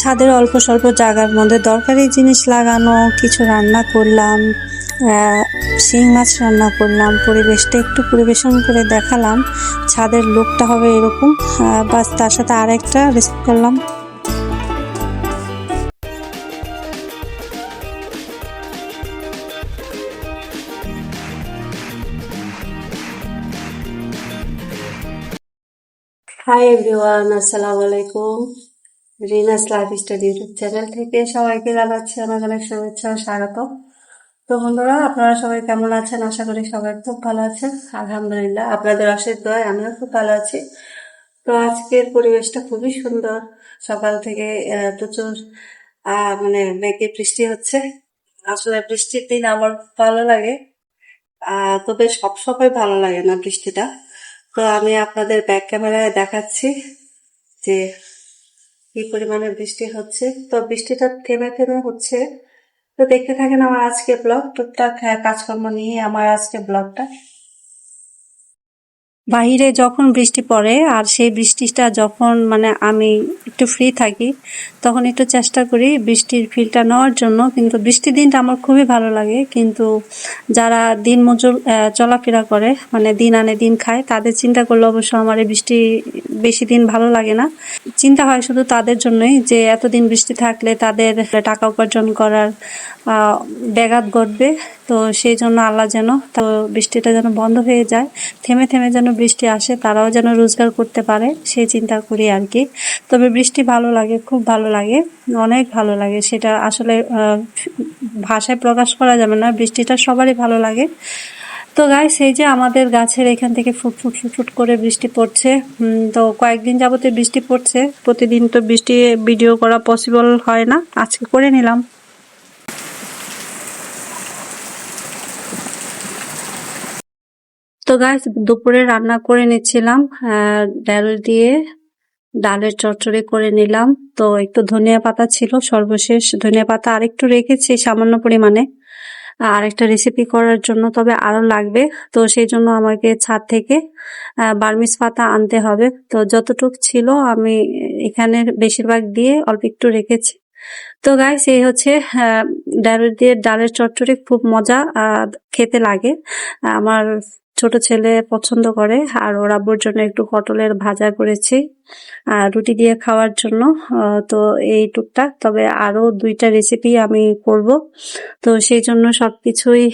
ছাদের অল্প স্বল্প জায়গার মধ্যে দরকারি জিনিস লাগানো, কিছু রান্না করলাম শিং মাছ রান্না করলাম, পরিবেশটা একটু পরিবেশন করে দেখালাম, ছাদের লুকটা হবে এরকম বাস তার সাথে আরেকটা রেসিপি করলাম। হাই এভরিওয়ান আসসালামু আলাইকুম Rina's lifestyle YouTube channel থেকে সবাইকে জানাচ্ছি অনেক অনেক শুভেচ্ছা ও স্বাগত তো বন্ধুরা, আপনারা সবাই কেমন আছেন? আশা করি সবাই খুব ভালো আছেন। আলহামদুলিল্লাহ, আপনাদের আশীর্বাদ দয় আমিও খুব ভালো আছি। তো আজকের পরিবেশটা খুবই সুন্দর। সকাল থেকে প্রচুর মানে মেঘে বৃষ্টি হচ্ছে। আসলে বৃষ্টির দিন আমার ভালো লাগে। তবে সব সময় ভালো লাগে না বৃষ্টিটা। তো আমি আপনাদের ব্যাক ক্যামেরায় দেখাচ্ছি যে কি পরিমাণে বৃষ্টি হচ্ছে। তো বৃষ্টিটা থেমে থেমে হচ্ছে। তো দেখতে থাকেন আমার আজকে ব্লগ। টুকটাক কাজকর্ম নিয়ে আমার আজকে ব্লগটা। বাইরে যখন বৃষ্টি পড়ে, আর সেই বৃষ্টিটা যখন মানে আমি একটু ফ্রি থাকি, তখন একটু চেষ্টা করি বৃষ্টির ফিলটা নেওয়ার জন্য। কিন্তু বৃষ্টির দিনটা আমার খুবই ভালো লাগে। কিন্তু যারা দিন মজুর চলাফেরা করে মানে দিন আনে দিন খায়, তাদের চিন্তা করলে অবশ্য আমার এই বৃষ্টি বেশি দিন ভালো লাগে না। চিন্তা হয় শুধু তাদের জন্যই যে এতদিন বৃষ্টি থাকলে তাদের টাকা উপার্জন করার ব্যাঘাত ঘটবে। তো সেই জন্য আল্লাহ যেন, তো বৃষ্টিটা যেন বন্ধ হয়ে যায়, থেমে থেমে যেন বৃষ্টি আসে, তারাও যেন রোজগার করতে পারে, সেই চিন্তা করি আর কি। তবে বৃষ্টি ভালো লাগে, খুব ভালো লাগে, অনেক ভালো লাগে, সেটা আসলে ভাষায় প্রকাশ করা যাবে না, বৃষ্টিটা সবারই ভালো লাগে। তো গাইস এই যে আমাদের গাছের এখান থেকে ফুট ফুট ফুট ফুট করে বৃষ্টি পড়ছে তো কয়েকদিন যাবতে বৃষ্টি পড়ছে, প্রতিদিন তো বৃষ্টি ভিডিও করা পসিবল হয় না, আজকে করে নিলাম। তো গাইস দুপুরে রান্না করে নিচ্ছিলাম ডাল দিয়ে ডালের চচ্চড়ি করে নিলাম। তো একটু ধনিয়া পাতা ছিল সর্বশেষ। ধনিয়া পাতা আরেকটু রেখেছি সামান্য পরিমাণে, আর একটা রেসিপি করার জন্য, তবে আরও লাগবে। তো সেই জন্য আমাকে ছাদ থেকে বার্মিস পাতা আনতে হবে। তো যতটুক ছিল আমি এখানে বেশিরভাগ দিয়ে অল্প একটু রেখেছি। তো গাইস এই হচ্ছে ডাল দিয়ে ডালের চচ্চড়ি খুব মজা খেতে লাগে। আমার ছোট ছেলে পছন্দ করে, আর ওর আব্বুর জন্য একটু পটলের ভাজা করেছি, আর রুটি দিয়ে খাওয়ার জন্য তো এই টুকটাক। তবে আরও দুইটা রেসিপি আমি করব। তো সেই জন্য সব কিছুই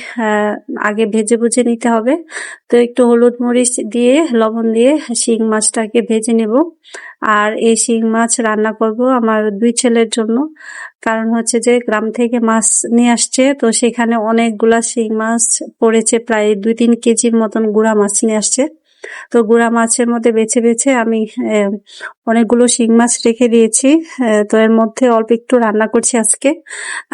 আগে ভেজে ভুজে নিতে হবে। তো একটু হলুদ মরিচ দিয়ে, লবণ দিয়ে শিং মাছটাকে ভেজে নেব। আর এই শিং মাছ রান্না করব আমার দুই ছেলের জন্য। কারণ হচ্ছে যে গ্রাম থেকে মাছ নিয়ে আসছে, তো সেখানে অনেকগুলা শিং মাছ পড়েছে, প্রায় দুই তিন কেজির মতন গুড়া মাছ নিয়ে আসছে। তো গুড়া মাছের মধ্যে বেছে বেছে আমি অনেকগুলো শিং মাছ রেখে দিয়েছি। তো এর মধ্যে অল্প একটু রান্না করছি আজকে।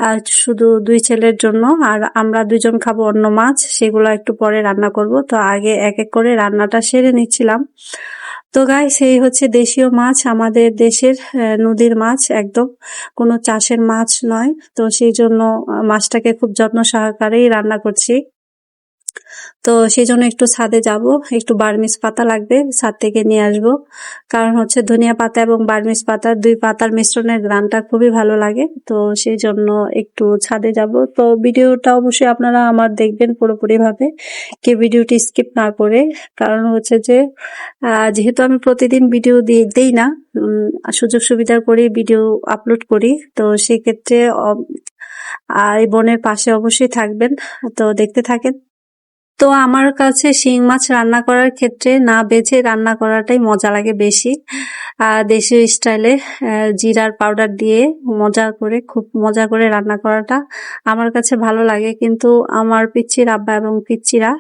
আর শুধু দুই ছেলের জন্য, আর আমরা দুজন খাব অন্য মাছ, সেগুলো একটু পরে রান্না করব। তো আগে এক এক করে রান্নাটা সেরে নিচ্ছিলাম। তো গাই সেই হচ্ছে দেশীয় মাছ। আমাদের দেশের নদীর মাছ একদম কোনো চাষের মাছ নয়। তো সেই জন্য মাছটাকে খুব যত্ন সহকারেই রান্না করছি। তো সেই জন্য একটু ছাদে যাব, একটু বার্মিস পাতা লাগবে, ছাদ থেকে নিয়ে আসব। কারণ হচ্ছে ধনিয়া পাতা এবং বার্মিস পাতা, দুই পাতার মিশ্রণের গ্রানটা খুবই ভালো লাগে, তো সেই জন্য একটু ছাদে যাব। তো ভিডিওটা অবশ্যই আপনারা আমার দেখবেন পুরোপুরি ভাবে কে ভিডিওটি স্কিপ না করে। কারণ হচ্ছে যে যেহেতু আমি প্রতিদিন ভিডিও দিয়ে দেই না সুযোগ সুবিধা করে ভিডিও আপলোড করি, তো সেক্ষেত্রে এই বোনের পাশে অবশ্যই থাকবেন। তো দেখতে থাকেন। তো আমার কাছে শিং মাছ রান্না করার ক্ষেত্রে না বেছে রান্না করাটাই মজা লাগে বেশি। আহ দেশীয় স্টাইলে জিরার পাউডার দিয়ে মজা করে, খুব মজা করে রান্না করাটা আমার কাছে ভালো লাগে। কিন্তু আমার পিচ্চির আব্বা এবং পিচ্চিরা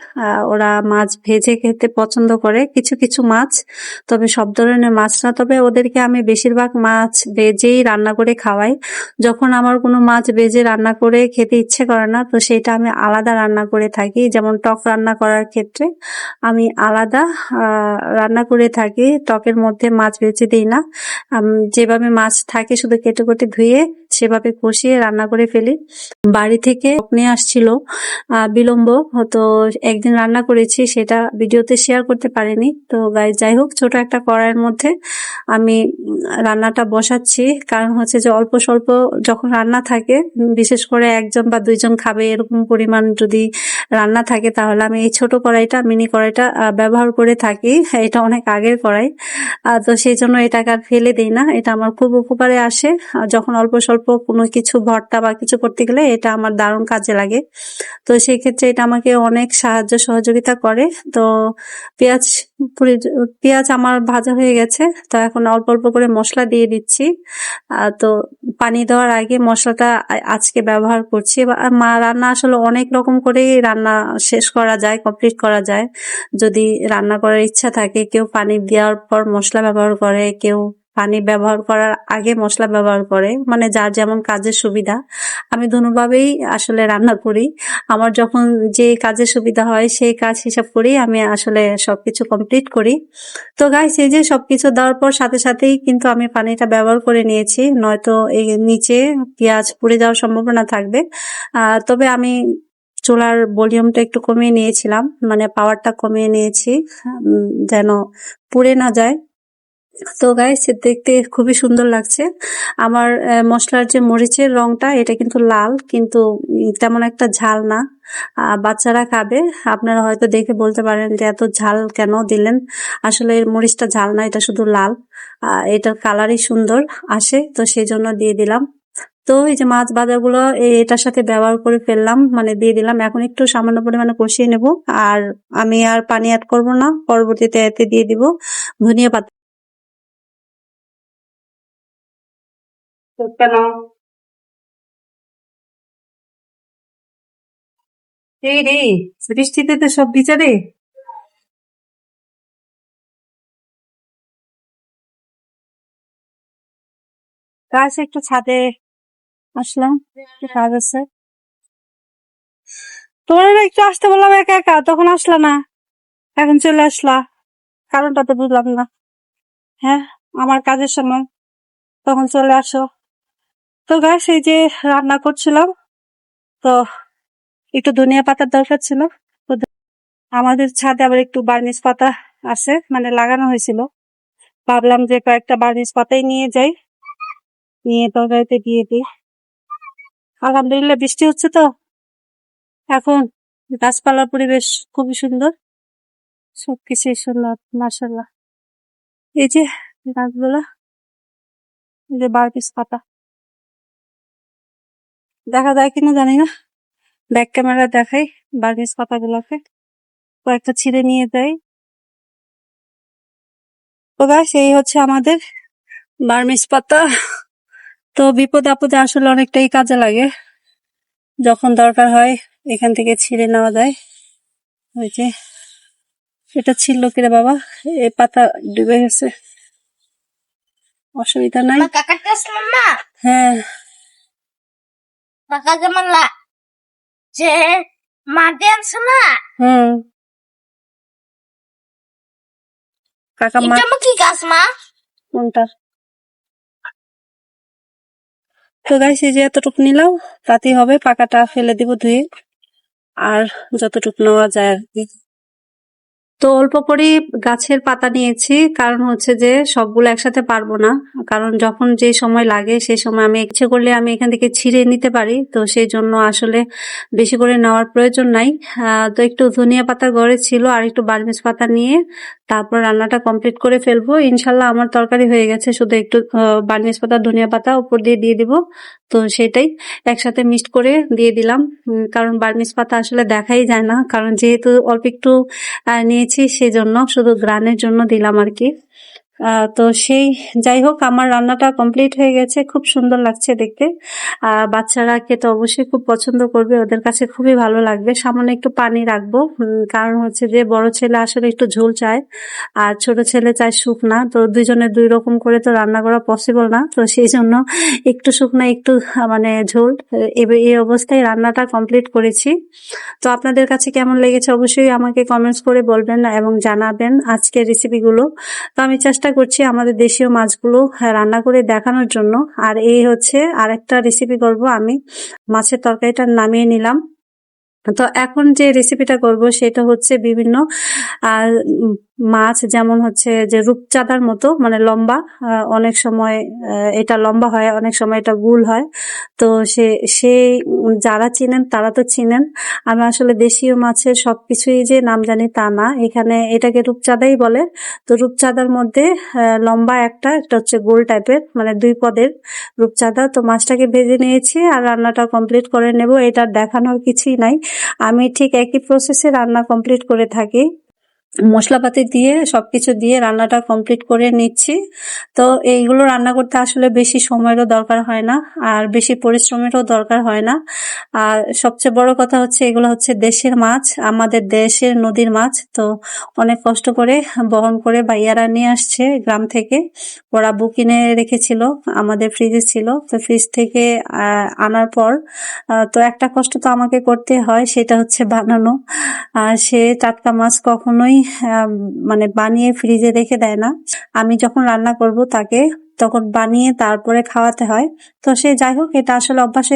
ওরা মাছ ভেজে খেতে পছন্দ করে, কিছু কিছু মাছ। তবে সব ধরনের মাছ না, তবে ওদেরকে আমি বেশিরভাগ মাছ ভেজেই রান্না করে খাওয়াই। যখন আমার কোনো মাছ ভেজে রান্না করে খেতে ইচ্ছে করে না, তো সেটা আমি আলাদা রান্না করে থাকি। যেমন টক রান্না করার ক্ষেত্রে আমি আলাদা রান্না করে থাকি, টকের মধ্যে মাছ ভেজে দিই না। যেভাবে মাছ থাকে শুধু কেটে কেটে ধুয়ে সেভাবে কষিয়ে রান্না করে ফেলি। বাড়ি থেকে নিয়ে আসছিল বিলম্ব, তো একদিন রান্না করেছি, সেটা ভিডিওতে শেয়ার করতে পারিনি। তো গাই যাই হোক, ছোট একটা কড়াইয়ের মধ্যে আমি রান্নাটা বসাচ্ছি। কারণ হচ্ছে যে অল্প স্বল্প যখন রান্না থাকে, বিশেষ করে একজন বা দুইজন খাবে এরকম পরিমাণ যদি রান্না থাকে, তাহলে আমি এই ছোট কড়াইটা, মিনি কড়াইটা ব্যবহার করে থাকি। এটা অনেক আগের কড়াই। তো সেই জন্য এটাকে আর ফেলে দিই না। এটা আমার খুব উপকারে আসে। যখন অল্প স্বল্প কোনো কিছু ভর্তা বা কিছু করতে গেলে এটা আমার দারুণ কাজে লাগে। তো সেই ক্ষেত্রে এটা আমাকে অনেক সাহায্য সহযোগিতা করে। তো পেঁয়াজ পেঁয়াজ আমার ভাজা হয়ে গেছে, তো এখন অল্প অল্প করে মশলা দিয়ে দিচ্ছি। তো পানি দেওয়ার আগে মশলাটা আজকে ব্যবহার করছি। মা, রান্না আসলে অনেক রকম করেই রান্না শেষ করা যায়, কমপ্লিট করা যায়। যদি রান্না করার ইচ্ছা থাকে, কেউ পানি দেওয়ার পর মশলা ব্যবহার করে, কেউ পানি ব্যবহার করার আগে মশলা ব্যবহার করে। মানে যার যেমন কাজের সুবিধা। আমি দুভাবেই আসলে রান্না করি। আমার যখন যে কাজের সুবিধা হয়, সেই কাজ হিসাব করি আমি আসলে সবকিছু কমপ্লিট করি। তো গাইস এই যে সবকিছু দেওয়ার পর সাথে সাথেই কিন্তু আমি পানিটা ব্যবহার করে নিয়েছি। নয়তো এই নিচে পেঁয়াজ পুড়ে যাওয়ার সম্ভাবনা থাকবে। তবে আমি চুলার ভলিউমটা একটু কমিয়ে নিয়েছিলাম। মানে পাওয়ারটা কমিয়ে নিয়েছি। যেন পুড়ে না যায়। তো গাইস দেখতে খুবই সুন্দর লাগছে। আমার মশলার যে মরিচের রংটা, এটা কিন্তু লাল, কিন্তু তেমন একটা ঝাল না। বাচ্চারা খাবে। আপনারা হয়তো দেখে বলতে পারেন যে এত ঝাল কেন দিলেন? আসলে এর মরিচটা ঝাল না, এটা শুধু লাল। এটার কালারই সুন্দর আসে, তো সেই জন্য দিয়ে দিলাম। তো এই যে মাছ এ- এটার সাথে ব্যবহার করে ফেললাম মানে দিয়ে দিলাম। এখন একটু সামান্য পরিমাণে কষিয়ে নেব। আর আমি আর পানি অ্যাড করব না, পরবর্তীতে এতে দিয়ে দিব ধনিয়া পাতা। কেন এই রে বৃষ্টিতে তো সব বিচারে কাজ একটু ছাদে আসলাম একটু কাজ আছে তোমার একটু আসতে বললাম একা একা তখন আসলা না এখন চলে আসলা কারণটা তো বুঝলাম না হ্যাঁ আমার কাজের সময় তখন চলে আসো তো গাছ এই যে রান্না করছিলাম, তো একটু ধনিয়া পাতার দরকার ছিল। তো আমাদের ছাদে আবার একটু বার্নিশ পাতা আছে মানে লাগানো হয়েছিল। ভাবলাম যে কয়েকটা বার্নিশ পাতাই নিয়ে যাই, নিয়ে তরকারিতে দিয়ে দিই। আলহামদুলিল্লাহ বৃষ্টি হচ্ছে তো। এখন গাছপালার পরিবেশ খুবই সুন্দর। সবকিছুই সুন্দর মার্শাল্লাহ এই যে গাছগুলা, এই যে বার্নিশ পাতা। দেখা যায় কিনা জানি না। ব্যাক ক্যামেরা দেখাই বার্নিশ পাতাগুলোকে কয়েকটা ছিঁড়ে নিয়ে যাই তো গাছ এই হচ্ছে আমাদের বার্মিস পাতা। তো বিপদে আপদে আসলে অনেকটাই কাজে লাগে। যখন দরকার হয় এখান থেকে ছিঁড়ে নেওয়া যায়। ওই যে এটা ছিল কিরে বাবা? এই পাতা ডুবে গেছে। অসুবিধা নাই। Makakatas mama. হ্যাঁ যে la. Je, না. হুম কাকা মা. কোনটা তো গাইস এই যে এতটুকু নিলাম তাতেই হবে পাকাটা ফেলে দিব ধুয়ে আর যতটুক নেওয়া যায় আর কি তো অল্প করে গাছের পাতা নিয়েছি। কারণ হচ্ছে যে সবগুলো একসাথে পারব না। কারণ যখন যে সময় লাগে, সেই সময় আমি ইচ্ছে করলে আমি এখান থেকে ছিঁড়ে নিতে পারি। তো সেই জন্য আসলে বেশি করে নেওয়ার প্রয়োজন নাই। তো একটু ধনিয়া পাতা গড়ে ছিল আর একটু বার্মিস পাতা নিয়ে তারপর রান্নাটা কমপ্লিট করে ফেলব। ইনশাল্লাহ আমার তরকারি হয়ে গেছে। শুধু একটু বার্মিস পাতা, ধনিয়া পাতা উপর দিয়ে দিয়ে দিব। তো সেটাই একসাথে মিক্সড করে দিয়ে দিলাম। কারণ বার্মিস পাতা আসলে দেখাই যায় না। কারণ যেহেতু অল্প একটু নিয়েছি সেই জন্য শুধু গ্রানের জন্য দিলাম আর কি। তো সেই, যাই হোক, আমার রান্নাটা কমপ্লিট হয়ে গেছে। খুব সুন্দর লাগছে দেখতে। বাচ্চারা খেতে অবশ্যই খুব পছন্দ করবে। ওদের কাছে খুবই ভালো লাগবে। সামনে একটু পানি রাখব। কারণ হচ্ছে যে, বড় ছেলে আসলে একটু ঝোল চায়, আর ছোট ছেলে চায় শুকনা তো দুইজনের দুই রকম করে তো রান্না করা পসিবল না। তো সেই জন্য একটু শুকনা একটু মানে ঝোল। এই অবস্থায় রান্নাটা কমপ্লিট করেছি। তো আপনাদের কাছে কেমন লেগেছে? অবশ্যই আমাকে কমেন্টস করে বলবেন এবং জানাবেন আজকের রেসিপিগুলো তো আমি চেষ্টা করছি আমাদের দেশীয় মাছগুলো হ্যাঁ, রান্না করে দেখানোর জন্য। আর এই হচ্ছে আরেকটা রেসিপি করব আমি। মাছের তরকারিটা নামিয়ে নিলাম। তো এখন যে রেসিপিটা করব সেটা হচ্ছে বিভিন্ন মাছ যেমন হচ্ছে যে রূপচাঁদার মতো মানে লম্বা অনেক সময় এটা লম্বা হয়, অনেক সময় এটা গুল হয়। তো সে সেই যারা চিনেন তারা তো চিনেন। আমি আসলে দেশীয় মাছের সবকিছুই যে নাম জানি তা না। এখানে এটাকে রূপচাঁদাই বলে। তো রূপচাঁদার মধ্যে লম্বা একটা একটা হচ্ছে গোল টাইপের মানে দুই পদের রূপচাঁদা। তো মাছটাকে ভেজে নিয়েছি আর রান্নাটা কমপ্লিট করে নেব। এটা দেখানোর কিছুই নাই। আমি ঠিক একই প্রসেসে রান্না কমপ্লিট করে থাকি। মশলাপাতি দিয়ে, সবকিছু দিয়ে রান্নাটা কমপ্লিট করে নিচ্ছি। তো এইগুলো রান্না করতে আসলে বেশি সময়েরও দরকার হয় না, আর বেশি পরিশ্রমেরও দরকার হয় না। আর সবচেয়ে বড় কথা হচ্ছে, এগুলো হচ্ছে দেশের মাছ, আমাদের দেশের নদীর মাছ। তো অনেক কষ্ট করে বহন করে বাইয়ারা নিয়ে আসছে গ্রাম থেকে। ওরা আব্বু কিনে রেখেছিল, আমাদের ফ্রিজে ছিল। তো ফ্রিজ থেকে আনার পর তো একটা কষ্ট তো আমাকে করতে হয়, সেটা হচ্ছে বানানো। আর সে টাটকা মাছ কখনোই মানে বানিয়ে ফ্রিজে রেখে দেয় না। আমি যখন রান্না করব তাকে, তখন বানিয়ে তারপরে খাওয়াতে হয়। তো সে যাই হোক, এটা আসলে অভ্যাস